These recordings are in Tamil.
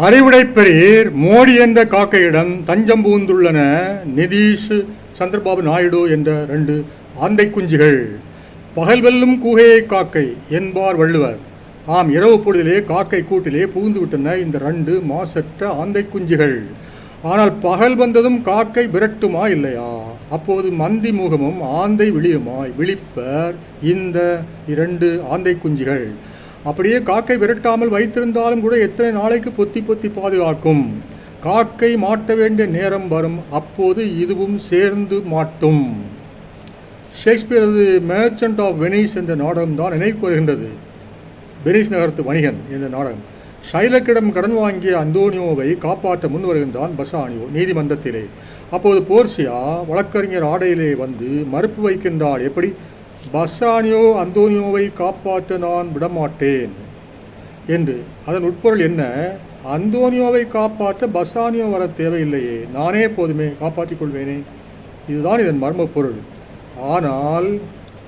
அறிவுடைப்பெறீர் மோடி என்ற காக்கையிடம் தஞ்சம் புகுந்துள்ளன நிதீஷ் சந்திரபாபு நாயுடு என்ற ரெண்டு ஆந்தை குஞ்சுகள் பகல் வெல்லும் கூகையை காக்கை என்பார் வள்ளுவர். ஆம் இரவு பொழுதிலே காக்கை கூட்டிலே புகுந்து விட்டன இந்த ரெண்டு மாசற்ற ஆந்தை குஞ்சுகள் ஆனால் பகல் வந்ததும் காக்கை விரட்டுமா இல்லையா? அப்போது மந்தி முகமும் ஆந்தை விழியுமாய் விழிப்பர் இந்த இரண்டு ஆந்தை குஞ்சுகள் அப்படியே காக்கை விரட்டாமல் வைத்திருந்தாலும் கூட எத்தனை நாளைக்கு பொத்தி பொத்தி பாதுகாக்கும்? காக்கை மாட்ட வேண்டிய நேரம் வரும். அப்போது இதுவும் சேர்ந்து மாட்டும். ஷேக்ஸ்பியரது மேர்ச்சன்ட் ஆஃப் வெனிஸ் என்ற நாடகம் தான் நினைவு கூறுகின்றது. வெனிஸ் நகரத்து வணிகன் என்ற நாடகம். ஷைலக்கிடம் கடன் வாங்கிய அந்தோனியோவை காப்பாற்ற முன் வருகின்றான் பசானியோ நீதிமன்றத்திலே. அப்போது போர்சியா வழக்கறிஞர் ஆடையிலே வந்து மறுப்பு வைக்கின்றாள். எப்படி? பஸ்ஸானியோ அந்தோனியோவை காப்பாற்ற நான் விடமாட்டேன். என்று அதன் உட்பொருள் என்ன? அந்தோனியோவை காப்பாற்ற பஸ்ஸானியோ வர தேவையில்லையே. நானே போதுமே காப்பாற்றிக் கொள்வேனே. இதுதான் இதன் மர்ம பொருள் ஆனால்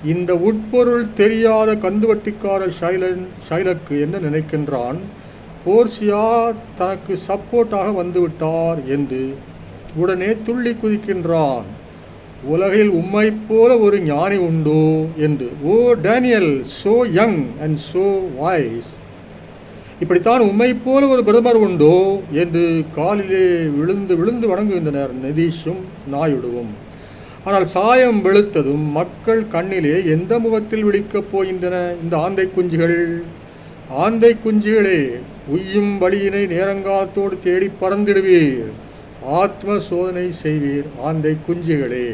இந்த உட்பொருள் தெரியாத கந்துவட்டிக்கார ஷைலன் ஷைலக்கு என்ன நினைக்கின்றான்? போர்சியா தனக்கு சப்போர்ட்டாக வந்துவிட்டார் என்று உடனே துள்ளி குதிக்கின்றான். உலகில் உம்மை போல ஒரு ஞானி உண்டோ என்று. ஓ Daniel so young and so wise இப்படித்தான் உம்மை போல ஒரு பிரதமர் உண்டோ என்று காலிலே விழுந்து விழுந்து வணங்குகின்றனர். நிதிஷும் நாயுடுவும். ஆனால் சாயம் வெளுத்ததும் மக்கள் கண்ணிலே எந்த முகத்தில் விழிக்கப் போகின்றன இந்த ஆந்தை குஞ்சுகள்? ஆந்தை குஞ்சுகளே உய்யும் வழியினை நேரங்காலத்தோடு தேடி பறந்திடுவீர். ஆத்ம சோதனை செய்வீர் ஆந்தை குஞ்சுகளே